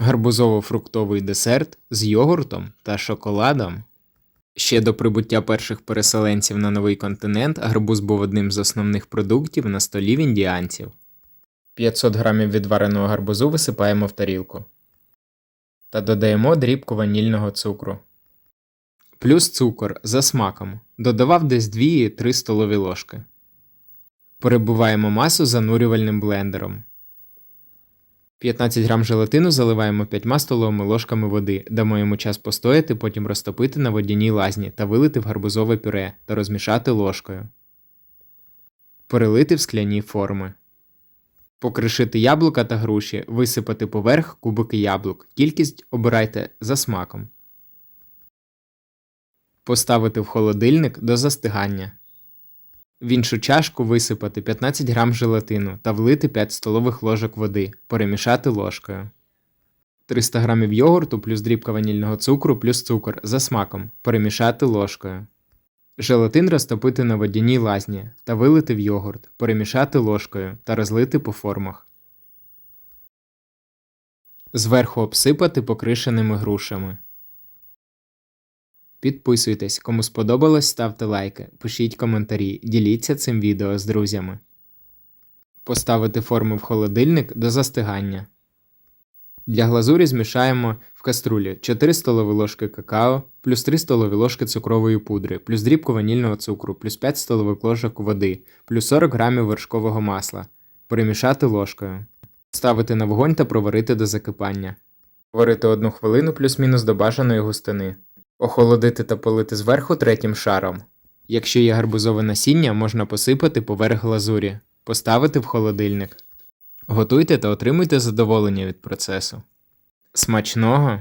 гарбузово-фруктовий десерт з йогуртом та шоколадом. Ще до прибуття перших переселенців на новий континент гарбуз був одним з основних продуктів на столі в індіанців. 500 грамів відвареного гарбузу висипаємо в тарілку та додаємо дрібку ванільного цукру. Плюс цукор за смаком. Додавав десь 2-3 столові ложки. Перебуваємо масу занурювальним блендером. 15 грам желатину заливаємо 5 столовими ложками води, дамо йому час постояти, потім розтопити на водяній лазні та вилити в гарбузове пюре та розмішати ложкою. Перелити в скляні форми. Покришити яблука та груші, висипати поверх кубики яблук. Кількість обирайте за смаком. Поставити в холодильник до застигання. В іншу чашку висипати 15 грам желатину та влити 5 столових ложок води, перемішати ложкою. 300 грамів йогурту плюс дрібка ванільного цукру плюс цукор за смаком, перемішати ложкою. Желатин розтопити на водяній лазні та вилити в йогурт, перемішати ложкою та розлити по формах. Зверху обсипати покришеними грушами. Підписуйтесь, кому сподобалось, ставте лайки, пишіть коментарі, діліться цим відео з друзями. Поставити форми в холодильник до застигання. Для глазурі змішаємо в каструлі 4 столові ложки какао, плюс 3 столові ложки цукрової пудри, плюс дрібку ванільного цукру, плюс 5 столових ложок води, плюс 40 грамів вершкового масла. Перемішати ложкою. Ставити на вогонь та проварити до закипання. Варити 1 хвилину плюс-мінус до бажаної густини. Охолодити та полити зверху третім шаром. Якщо є гарбузове насіння, можна посипати поверх глазурі, поставити в холодильник. Готуйте та отримуйте задоволення від процесу. Смачного!